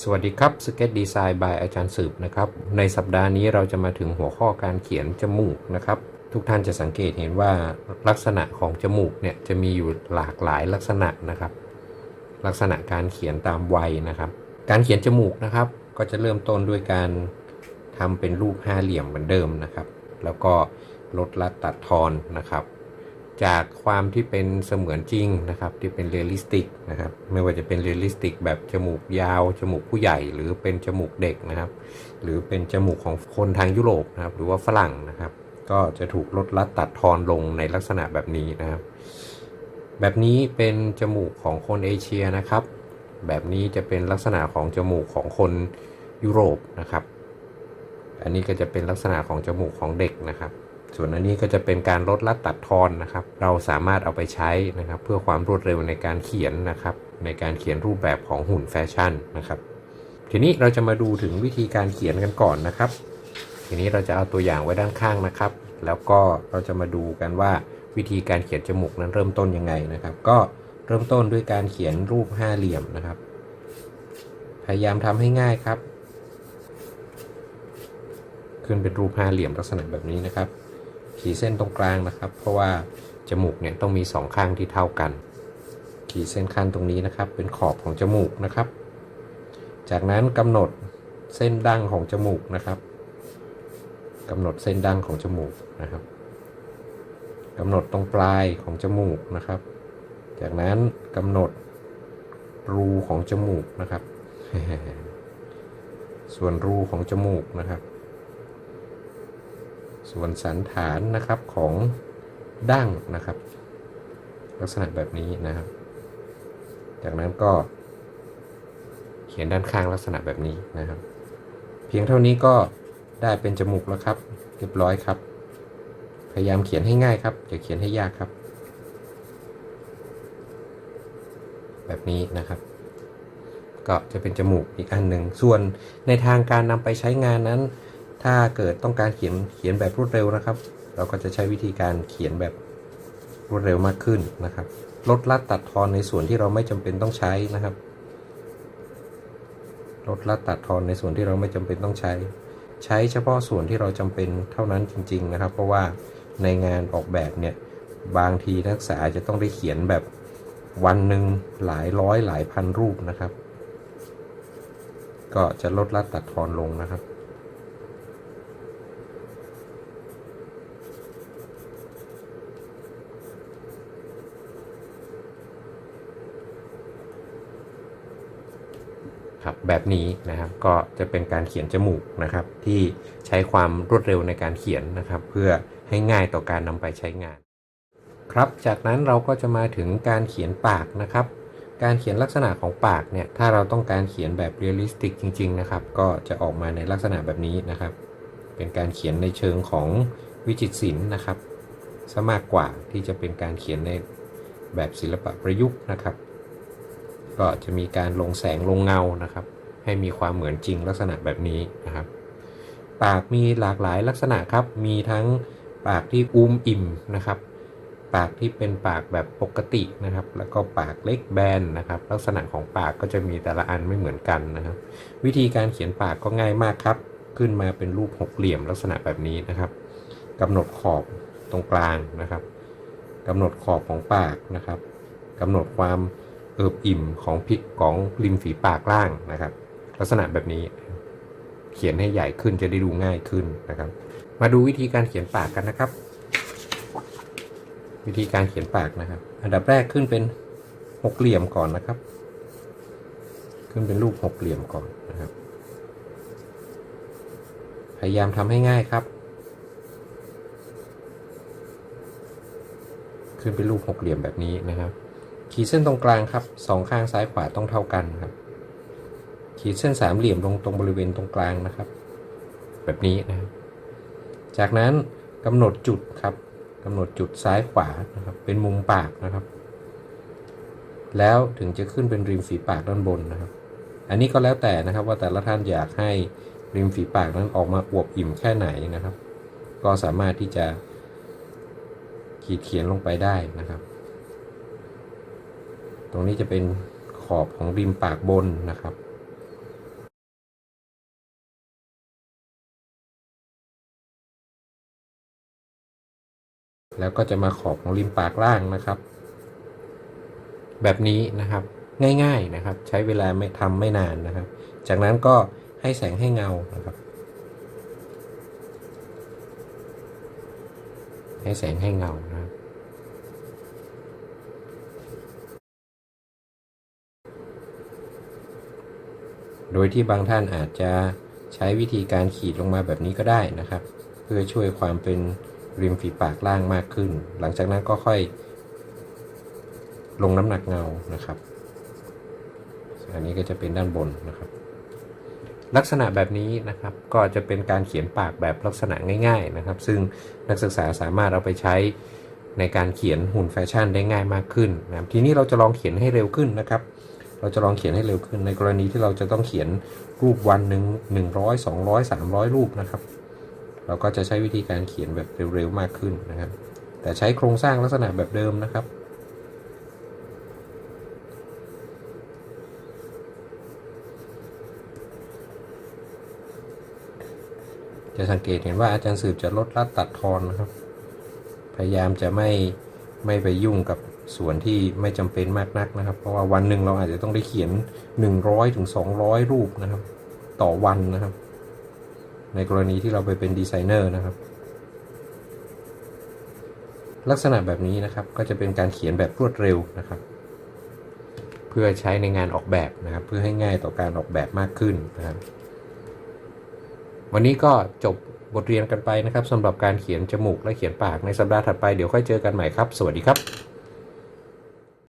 สวัสดีครับ Sketch Design by อาจารย์สืบนะครับ ในสัปดาห์นี้เราจะมาถึงหัวข้อการเขียนจมูกนะครับ ทุกท่านจะสังเกตเห็นว่าลักษณะของจมูกเนี่ยจะมีอยู่หลากหลายลักษณะนะครับ ลักษณะการเขียนตามวัยนะครับ การเขียนจมูกนะครับ ก็จะเริ่มต้นด้วยการทำเป็นรูปห้าเหลี่ยมเหมือนเดิมนะครับ แล้วก็ลดลัดตัดทอนนะครับ จากความที่เป็นเสมือนจริงนะครับ ที่เป็นเรียลลิสติกนะครับ ไม่ว่าจะเป็นเรียลลิสติกแบบจมูกยาว จมูกผู้ใหญ่ หรือเป็นจมูกเด็กนะครับ หรือเป็นจมูกของคนทางยุโรปนะครับ หรือว่าฝรั่งนะครับ ก็จะถูกลดลัดตัดทอนลงในลักษณะแบบนี้นะครับ แบบนี้เป็นจมูกของคนเอเชียนะครับ แบบนี้จะเป็นลักษณะของจมูกของคนยุโรปนะครับ อันนี้ก็จะเป็นลักษณะของจมูกของเด็กนะครับ ส่วนอันนี้ก็จะเป็นการลดลัดตัดทอนนะครับ เราสามารถเอาไปใช้นะครับ เพื่อความรวดเร็วในการเขียนนะครับ ในการเขียนรูปแบบของหุ่นแฟชั่นนะครับ ทีนี้เราจะมาดูถึงวิธีการเขียนกันก่อนนะครับ ทีนี้เราจะเอาตัวอย่างไว้ด้านข้างนะครับ แล้วก็เราจะมาดูกันว่าวิธีการเขียนจมูกนั้นเริ่มต้นยังไงนะครับ ก็เริ่มต้นด้วยการเขียนรูปห้าเหลี่ยมนะครับ พยายามทำให้ง่ายครับ ขึ้นเป็นรูปห้าเหลี่ยมลักษณะแบบนี้นะครับ ขีดเส้นตรงกลางนะครับ เพราะว่าจมูกเนี่ยต้องมีสองข้างที่เท่ากัน ขีดเส้นขั้นตรงนี้นะครับ เป็นขอบของจมูกนะครับ จากนั้นกำหนดเส้นดั้งของจมูกนะครับกำหนดเส้นดั้งของจมูกนะครับกำหนดตรงปลายของจมูกนะครับ จากนั้นกำหนดรูของจมูกนะครับ ส่วนรูของจมูกนะครับ ส่วนสันฐานนะครับของดั้งนะครับ ลักษณะแบบนี้นะครับ จากนั้นก็ เขียนด้านข้างลักษณะแบบนี้นะครับ เพียงเท่านี้ก็ได้เป็นจมูกแล้วครับ เรียบร้อยครับ พยายามเขียนให้ง่ายครับอย่าเขียนให้ยากครับ แบบนี้นะครับก็จะเป็นจมูกอีกอันหนึ่ง ส่วนในทางการนำไปใช้งานนั้น ถ้าเกิดต้องการเขียนเขียนแบบรวดเร็วนะครับ เราก็จะใช้วิธีการเขียนแบบรวดเร็วมากขึ้นนะครับ ลดลัดตัดทอนในส่วนที่เราไม่จำเป็นต้องใช้นะครับ ลดลัดตัดทอนในส่วนที่เราไม่จำเป็นต้องใช้ ใช้เฉพาะส่วนที่เราจำเป็นเท่านั้นจริง ๆนะครับ เพราะว่าในงานออกแบบเนี่ยบางทีนักศึกษาจจะต้องได้เขียนแบบวันหนึ่งหลายร้อยหลายพันรูปนะครับ ก็จะลดลัดตัดทอนลงนะครับ ครับแบบนี้นะครับก็จะเป็นการเขียนจมูกนะครับ ที่ใช้ความรวดเร็วในการเขียนนะครับ เพื่อให้ง่ายต่อการนำไปใช้งาน ครับจากนั้นเราก็จะมาถึงการเขียนปากนะครับ การเขียนลักษณะของปากเนี่ยถ้าเราต้องการเขียนแบบเรียลลิสติกจริง ๆ นะครับ ก็จะออกมาในลักษณะแบบนี้นะครับ เป็นการเขียนในเชิงของวิจิตรศิลป์นะครับซะมากกว่าที่จะเป็นการเขียนในแบบศิลปะประยุกต์นะครับ ก็จะมีการลงแสงลงเงานะครับ ให้มีความเหมือนจริงลักษณะแบบนี้นะครับ ปากมีหลากหลายลักษณะครับ มีทั้งปากที่อุ้มอิ่มนะครับ ปากที่เป็นปากแบบปกตินะครับ แล้วก็ปากเล็กแบนนะครับ ลักษณะของปากก็จะมีแต่ละอันไม่เหมือนกันนะครับ วิธีการเขียนปากก็ง่ายมากครับ ขึ้นมาเป็นรูปหกเหลี่ยมลักษณะแบบนี้นะครับกำหนดขอบตรงกลางนะครับกำหนดขอบของปากนะครับกำหนดความ เอิบอิ่มของพิของริมฝีปากล่างนะครับ ลักษณะแบบนี้เขียนให้ใหญ่ขึ้นจะได้ดูง่ายขึ้นนะครับ มาดูวิธีการเขียนปากกันนะครับ วิธีการเขียนปากนะครับ อันดับแรกขึ้นเป็นหกเหลี่ยมก่อนนะครับ ขึ้นเป็นรูปหกเหลี่ยมก่อนนะครับ พยายามทำให้ง่ายครับ ขึ้นเป็นรูปหกเหลี่ยมแบบนี้นะครับ ขีดเส้นตรงกลางครับสองข้างซ้ายขวาต้องเท่ากันครับ ขีดเส้นสามเหลี่ยมลงตรงบริเวณตรงกลางนะครับ แบบนี้นะจากนั้นกำหนดจุดครับกำหนดจุดซ้ายขวานะครับ เป็นมุมปากนะครับ แล้วถึงจะขึ้นเป็นริมฝีปากด้านบนนะครับ อันนี้ก็แล้วแต่นะครับว่าแต่ละท่านอยากให้ริมฝีปากนั้นออกมาอวบอิ่มแค่ไหนนะครับ ก็สามารถที่จะขีดเขียนลงไปได้นะครับ ตรงนี้จะเป็นขอบของริมปากบนนะครับแล้วก็จะมาขอบของริมปากล่างนะครับ แบบนี้นะครับง่ายๆนะครับ ใช้เวลาไม่ทำไม่นานนะครับ จากนั้นก็ให้แสงให้เงานะครับ ให้แสงให้เงา โดยที่บางท่านอาจจะใช้วิธีการขีดลงมาแบบนี้ก็ได้นะครับ เพื่อช่วยความเป็นริมฝีปากล่างมากขึ้น หลังจากนั้นก็ค่อย ลงน้ำหนักเงานะครับ อันนี้ก็จะเป็นด้านบนนะครับ ลักษณะแบบนี้นะครับก็จะเป็นการเขียนปากแบบลักษณะง่าย ๆนะครับ ซึ่งนักศึกษาสามารถเอาไปใช้ในการเขียนหุ่นแฟชั่นได้ง่ายมากขึ้นนะทีนี้เราจะลองเขียนให้เร็วขึ้นนะครับ เราจะลองเขียนให้เร็วขึ้นในกรณีที่เราจะต้องเขียนรูปวันหนึ่งหนึ่งร้อยสองร้อยสามร้อยรูปนะครับ เราก็จะใช้วิธีการเขียนแบบเร็วๆมากขึ้นนะครับ แต่ใช้โครงสร้างลักษณะแบบเดิมนะครับจะสังเกตเห็นว่าอาจารย์สืบจะลดลัดตัดทอนนะครับ พยายามจะไม่ไม่ไปยุ่งกับ ส่วนที่ไม่จำเป็นมากนักนะครับ เพราะว่าวันหนึ่งเราอาจจะต้องได้เขียน 100ถึง200 รูปนะครับ ต่อวันนะครับ ในกรณีที่เราไปเป็นดีไซเนอร์นะครับ ลักษณะแบบนี้นะครับก็จะเป็นการเขียนแบบรวดเร็วนะครับ เพื่อใช้ในงานออกแบบนะครับ เพื่อให้ง่ายต่อการออกแบบมากขึ้นนะครับ วันนี้ก็จบบทเรียนกันไปนะครับสำหรับการเขียนจมูกและเขียนปากในสัปดาห์ถัดไปเดี๋ยวค่อยเจอกันใหม่ครับ สวัสดีครับ